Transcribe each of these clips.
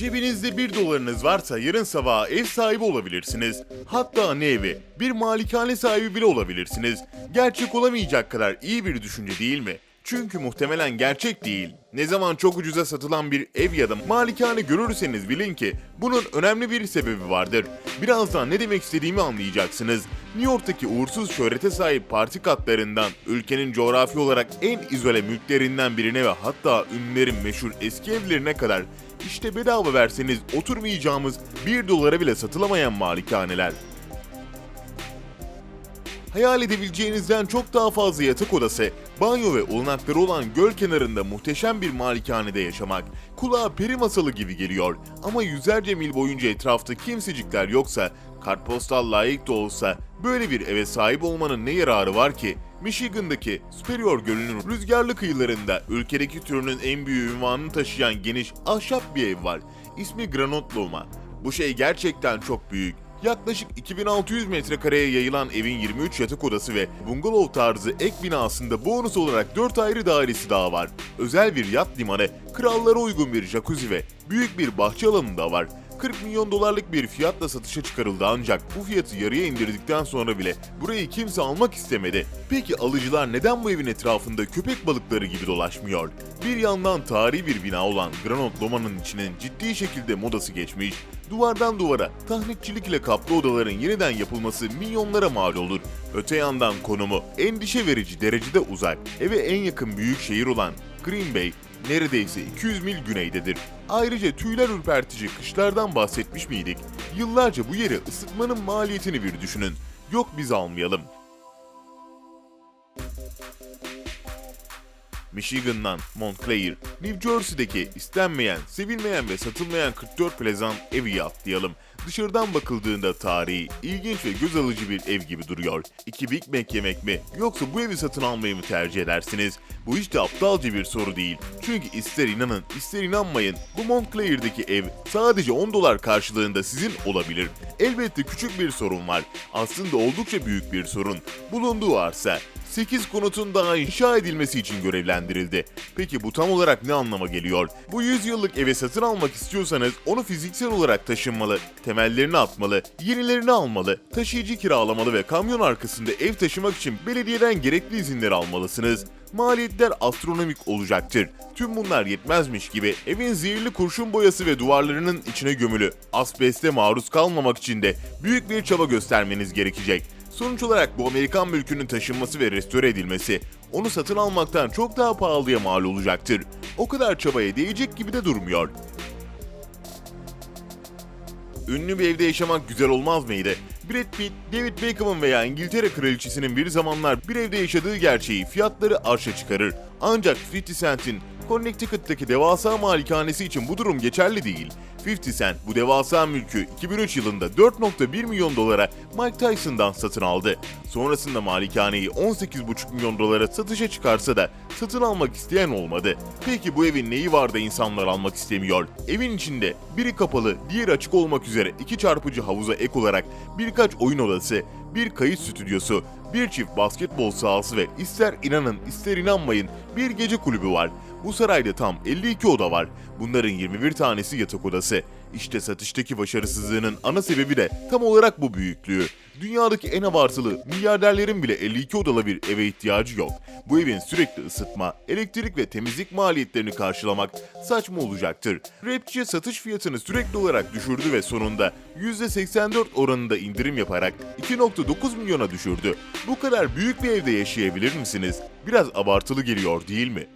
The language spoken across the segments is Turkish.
Cebinizde 1 dolarınız varsa yarın sabah ev sahibi olabilirsiniz. Hatta ne evi, bir malikane sahibi bile olabilirsiniz. Gerçek olamayacak kadar iyi bir düşünce değil mi? Çünkü muhtemelen gerçek değil. Ne zaman çok ucuza satılan bir ev ya da malikane görürseniz bilin ki bunun önemli bir sebebi vardır. Birazdan ne demek istediğimi anlayacaksınız. New York'taki uğursuz şöhrete sahip parti katlarından, ülkenin coğrafi olarak en izole mülklerinden birine ve hatta ünlülerin meşhur eski evlerine kadar işte bedava verseniz oturmayacağımız 1 dolara bile satılamayan malikaneler. Hayal edebileceğinizden çok daha fazla yatak odası, banyo ve olanakları olan göl kenarında muhteşem bir malikanede yaşamak kulağa peri masalı gibi geliyor. Ama yüzlerce mil boyunca etrafta kimsecikler yoksa, kartpostal layık da olsa böyle bir eve sahip olmanın ne yararı var ki? Michigan'daki Superior Gölü'nün rüzgarlı kıyılarında ülkedeki türünün en büyük ünvanını taşıyan geniş ahşap bir ev var. İsmi Granot Loma. Bu şey gerçekten çok büyük. Yaklaşık 2600 metrekareye yayılan evin 23 yatak odası ve bungalov tarzı ek binasında bonus olarak 4 ayrı dairesi daha var. Özel bir yat limanı, krallara uygun bir jacuzzi ve büyük bir bahçe alanı da var. 40 milyon dolarlık bir fiyatla satışa çıkarıldı ancak bu fiyatı yarıya indirdikten sonra bile burayı kimse almak istemedi. Peki alıcılar neden bu evin etrafında köpek balıkları gibi dolaşmıyor? Bir yandan tarihi bir bina olan Granot Loma'nın içinin ciddi şekilde modası geçmiş, duvardan duvara tahnitçilik ile kaplı odaların yeniden yapılması milyonlara mal olur. Öte yandan konumu endişe verici derecede uzak. Eve en yakın büyük şehir olan Green Bay neredeyse 200 mil güneydedir. Ayrıca tüyler ürpertici kışlardan bahsetmiş miydik? Yıllarca bu yeri ısıtmanın maliyetini bir düşünün. Yok biz almayalım. Michigan'dan Montclair, New Jersey'deki istenmeyen, sevilmeyen ve satılmayan 44 plezan evi atlayalım. Dışarıdan bakıldığında tarihi, ilginç ve göz alıcı bir ev gibi duruyor. İki Big Mac yemek mi yoksa bu evi satın almayı mı tercih edersiniz? Bu hiç de aptalca bir soru değil. Çünkü ister inanın ister inanmayın bu Montclair'deki ev sadece 10 dolar karşılığında sizin olabilir. Elbette küçük bir sorun var. Aslında oldukça büyük bir sorun. Bulunduğu arsa 8 konutun daha inşa edilmesi için görevlendirildi. Peki bu tam olarak ne anlama geliyor? Bu 100 yıllık eve satın almak istiyorsanız onu fiziksel olarak taşınmalı, temellerini atmalı, yenilerini almalı, taşıyıcı kiralamalı ve kamyon arkasında ev taşımak için belediyeden gerekli izinleri almalısınız. Maliyetler astronomik olacaktır. Tüm bunlar yetmezmiş gibi evin zehirli kurşun boyası ve duvarlarının içine gömülü asbeste maruz kalmamak için de büyük bir çaba göstermeniz gerekecek. Sonuç olarak bu Amerikan mülkünün taşınması ve restore edilmesi onu satın almaktan çok daha pahalıya mal olacaktır. O kadar çabaya değecek gibi de durmuyor. Ünlü bir evde yaşamak güzel olmaz mıydı? Brad Pitt, David Beckham'ın veya İngiltere kraliçesinin bir zamanlar bir evde yaşadığı gerçeği fiyatları arşa çıkarır. Ancak 50 Cent'in Connecticut'taki devasa malikanesi için bu durum geçerli değil. 50 Cent bu devasa mülkü 2003 yılında 4.1 milyon dolara Mike Tyson'dan satın aldı. Sonrasında malikaneyi 18.5 milyon dolara satışa çıkarsa da satın almak isteyen olmadı. Peki bu evin neyi var da insanlar almak istemiyor? Evin içinde biri kapalı, diğeri açık olmak üzere iki çarpıcı havuza ek olarak birkaç oyun odası, bir kayıt stüdyosu, bir çift basketbol sahası ve ister inanın ister inanmayın bir gece kulübü var. Bu sarayda tam 52 oda var. Bunların 21 tanesi yatak odası. İşte satıştaki başarısızlığının ana sebebi de tam olarak bu büyüklüğü. Dünyadaki en abartılı milyarderlerin bile 52 odalı bir eve ihtiyacı yok. Bu evin sürekli ısıtma, elektrik ve temizlik maliyetlerini karşılamak saçma olacaktır. Rapçi satış fiyatını sürekli olarak düşürdü ve sonunda %84 oranında indirim yaparak 2.9 milyona düşürdü. Bu kadar büyük bir evde yaşayabilir misiniz? Biraz abartılı geliyor değil mi?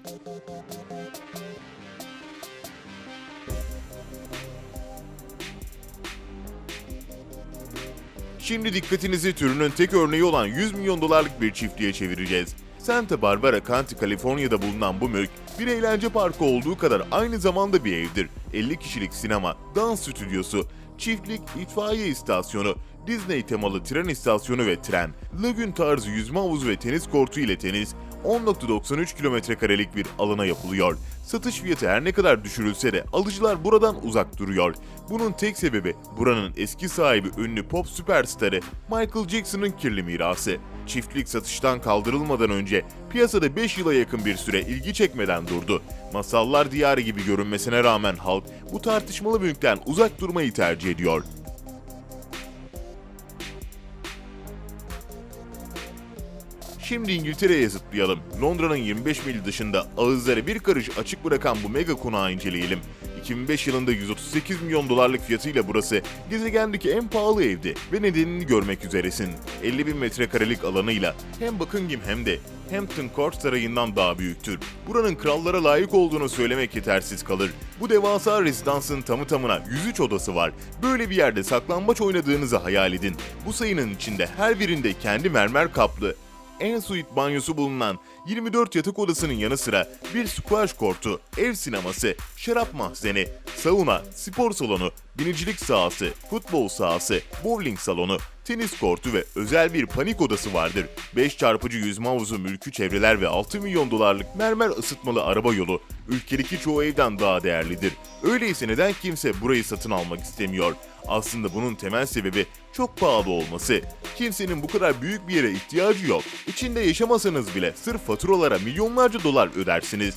Şimdi dikkatinizi türünün tek örneği olan 100 milyon dolarlık bir çiftliğe çevireceğiz. Santa Barbara County, Kaliforniya'da bulunan bu mülk, bir eğlence parkı olduğu kadar aynı zamanda bir evdir. 50 kişilik sinema, dans stüdyosu, çiftlik, itfaiye istasyonu, Disney temalı tren istasyonu ve tren, lagün tarzı yüzme havuzu ve tenis kortu ile tenis, 10.93 kilometre karelik bir alana yapılıyor. Satış fiyatı her ne kadar düşürülse de alıcılar buradan uzak duruyor. Bunun tek sebebi buranın eski sahibi ünlü pop süperstarı Michael Jackson'ın kirli mirası. Çiftlik satıştan kaldırılmadan önce piyasada 5 yıla yakın bir süre ilgi çekmeden durdu. Masallar diyarı gibi görünmesine rağmen halk bu tartışmalı mülkten uzak durmayı tercih ediyor. Şimdi İngiltere'ye zıplayalım. Londra'nın 25 mil dışında ağızları bir karış açık bırakan bu mega konağı inceleyelim. 2005 yılında 138 milyon dolarlık fiyatıyla burası gezegendeki en pahalı evdi ve nedenini görmek üzeresin. 50 bin metrekarelik alanıyla hem Buckingham hem de Hampton Court Sarayı'ndan daha büyüktür. Buranın krallara layık olduğunu söylemek yetersiz kalır. Bu devasa rezidansın tamı tamına 103 odası var. Böyle bir yerde saklambaç oynadığınızı hayal edin. Bu sayının içinde her birinde kendi mermer kaplı, en suite banyosu bulunan 24 yatak odasının yanı sıra bir squash kortu, ev sineması, şarap mahzeni, sauna, spor salonu, binicilik sahası, futbol sahası, bowling salonu, tenis kortu ve özel bir panik odası vardır. 5 çarpıcı yüzme havuzu mülkü çevreler ve 6 milyon dolarlık mermer ısıtmalı araba yolu ülkedeki çoğu evden daha değerlidir. Öyleyse neden kimse burayı satın almak istemiyor? Aslında bunun temel sebebi çok pahalı olması. Kimsenin bu kadar büyük bir yere ihtiyacı yok. İçinde yaşamasanız bile sırf faturalara milyonlarca dolar ödersiniz.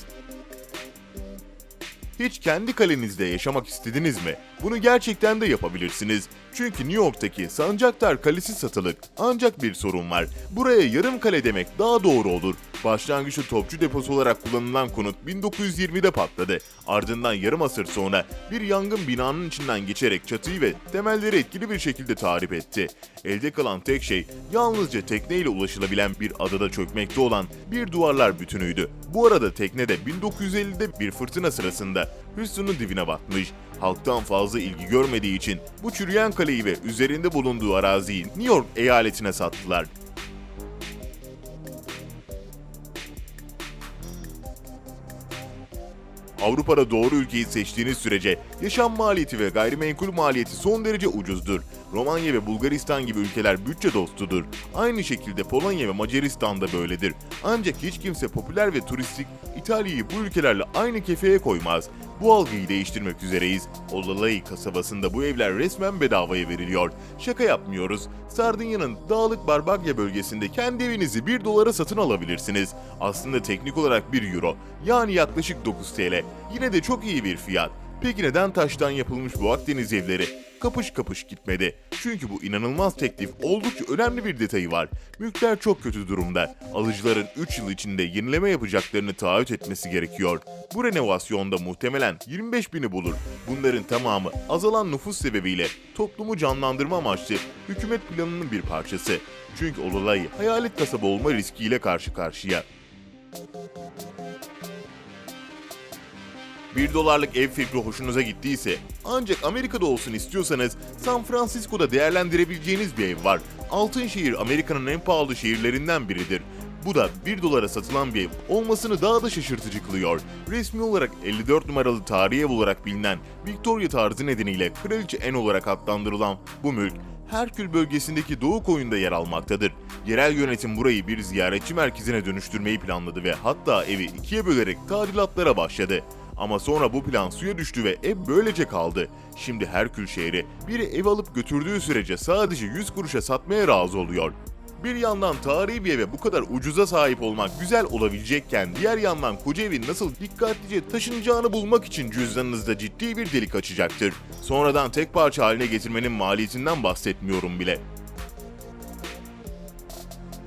Hiç kendi kalenizde yaşamak istediniz mi? Bunu gerçekten de yapabilirsiniz. Çünkü New York'taki Sancaktar Kalesi satılık. Ancak bir sorun var. Buraya yarım kale demek daha doğru olur. Başlangıçta topçu deposu olarak kullanılan konut 1920'de patladı. Ardından yarım asır sonra bir yangın binanın içinden geçerek çatıyı ve temelleri etkili bir şekilde tahrip etti. Elde kalan tek şey yalnızca tekneyle ulaşılabilen bir adada çökmekte olan bir duvarlar bütünüydü. Bu arada tekne de 1950'de bir fırtına sırasında Houston'un dibine batmış. Halktan fazla ilgi görmediği için bu çürüyen kaleyi ve üzerinde bulunduğu araziyi New York eyaletine sattılar. Avrupa'da doğru ülkeyi seçtiğiniz sürece yaşam maliyeti ve gayrimenkul maliyeti son derece ucuzdur. Romanya ve Bulgaristan gibi ülkeler bütçe dostudur. Aynı şekilde Polonya ve Macaristan da böyledir. Ancak hiç kimse popüler ve turistik İtalya'yı bu ülkelerle aynı kefeye koymaz. Bu algıyı değiştirmek üzereyiz. Olalay kasabasında bu evler resmen bedavaya veriliyor. Şaka yapmıyoruz. Sardinya'nın dağlık Barbagya bölgesinde kendi evinizi 1 dolara satın alabilirsiniz. Aslında teknik olarak 1 euro. Yani yaklaşık 9 TL. Yine de çok iyi bir fiyat. Peki neden taştan yapılmış bu Akdeniz evleri kapış kapış gitmedi? Çünkü bu inanılmaz teklif oldukça önemli bir detayı var. Mülkler çok kötü durumda. Alıcıların 3 yıl içinde yenileme yapacaklarını taahhüt etmesi gerekiyor. Bu renovasyonda muhtemelen 25 bini bulur. Bunların tamamı azalan nüfus sebebiyle toplumu canlandırma amaçlı hükümet planının bir parçası. Çünkü Ololay hayalet kasaba olma riskiyle karşı karşıya. 1 dolarlık ev fikri hoşunuza gittiyse ancak Amerika'da olsun istiyorsanız San Francisco'da değerlendirebileceğiniz bir ev var. Altınşehir Amerika'nın en pahalı şehirlerinden biridir. Bu da 1 dolara satılan bir ev olmasını daha da şaşırtıcı kılıyor. Resmi olarak 54 numaralı tarihi ev olarak bilinen Victoria tarzı nedeniyle Kraliçe Anne olarak adlandırılan bu mülk Herkül bölgesindeki Doğu Koyun'da yer almaktadır. Yerel yönetim burayı bir ziyaretçi merkezine dönüştürmeyi planladı ve hatta evi ikiye bölerek tadilatlara başladı. Ama sonra bu plan suya düştü ve ev böylece kaldı. Şimdi Herkül şehri biri ev alıp götürdüğü sürece sadece 100 kuruşa satmaya razı oluyor. Bir yandan tarihi bir eve bu kadar ucuza sahip olmak güzel olabilecekken diğer yandan koca evin nasıl dikkatlice taşınacağını bulmak için cüzdanınızda ciddi bir delik açacaktır. Sonradan tek parça haline getirmenin maliyetinden bahsetmiyorum bile.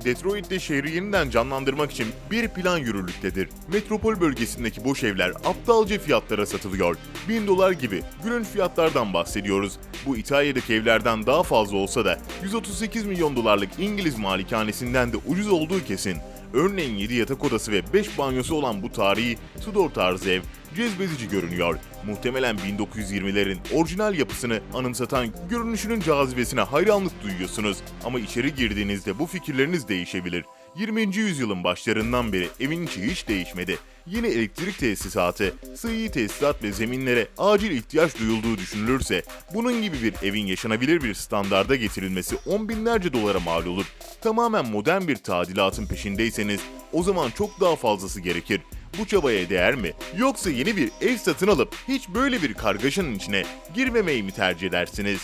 Detroit'te şehri yeniden canlandırmak için bir plan yürürlüktedir. Metropol bölgesindeki boş evler aptalca fiyatlara satılıyor. 1000 dolar gibi günün fiyatlardan bahsediyoruz. Bu İtalya'daki evlerden daha fazla olsa da 138 milyon dolarlık İngiliz malikanesinden de ucuz olduğu kesin. Örneğin 7 yatak odası ve 5 banyosu olan bu tarihi Tudor tarzı ev cezbedici görünüyor. Muhtemelen 1920'lerin orijinal yapısını anımsatan görünüşünün cazibesine hayranlık duyuyorsunuz. Ama içeri girdiğinizde bu fikirleriniz değişebilir. 20. yüzyılın başlarından beri evin içi hiç değişmedi. Yeni elektrik tesisatı, sıhhi tesisat ve zeminlere acil ihtiyaç duyulduğu düşünülürse bunun gibi bir evin yaşanabilir bir standarda getirilmesi on binlerce dolara mal olur. Tamamen modern bir tadilatın peşindeyseniz o zaman çok daha fazlası gerekir. Bu çabaya değer mi? Yoksa yeni bir ev satın alıp hiç böyle bir kargaşanın içine girmemeyi mi tercih edersiniz?